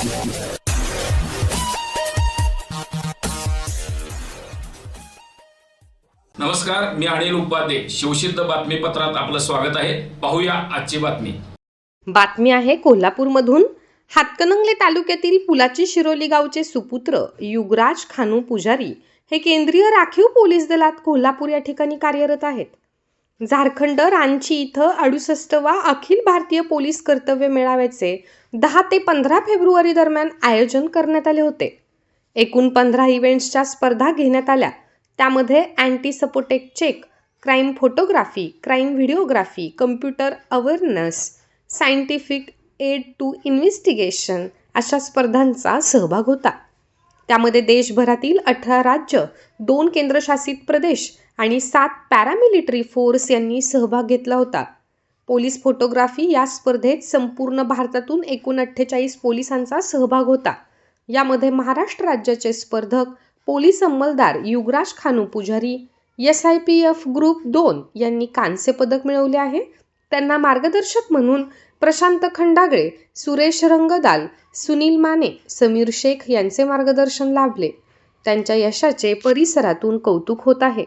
नमस्कार मी अनिल उपाध्ये. शिवसिद्ध बातमीपत्रात आपलं स्वागत आहे. पाहूया आजची बातमी. बातमी आहे कोल्हापूरमधून. हातकणंगले तालुक्यातील पुलाची शिरोली गावचे सुपुत्र युगराज खानू पुजारी हे केंद्रीय राखीव पोलीस दलात कोल्हापूर या ठिकाणी कार्यरत आहेत. झारखंड रांची इथं अडुसष्टवा अखिल भारतीय पोलीस कर्तव्य मेळाव्याचे दहा ते पंधरा फेब्रुवारी दरम्यान आयोजन करण्यात आले होते. एकूण पंधरा इव्हेंट्सच्या स्पर्धा घेण्यात आल्या. त्यामध्ये anti sabotage check crime photography crime videography computer awareness scientific aid to investigation अशा स्पर्धांचा सहभाग होता. त्यामध्ये देशभरातील अठरा राज्य दोन केंद्रशासित प्रदेश आणि सात पॅरामिलिटरी फोर्स यांनी सहभाग घेतला होता. पोलीस फोटोग्राफी या स्पर्धेत संपूर्ण भारतातून एकूण अठ्ठेचाळीस पोलिसांचा सहभाग होता. यामध्ये महाराष्ट्र राज्याचे स्पर्धक police अंमलदार Yugraj Khanu Pujari S I P F group दोन यांनी कांस्य पदक मिळवले आहे. त्यांना मार्गदर्शक म्हणून प्रशांत खंडागळे सुरेश रंगदाल सुनील माने समीर शेख यांचे मार्गदर्शन लाभले. त्यांच्या यशाचे परिसरातून कौतुक होत आहे.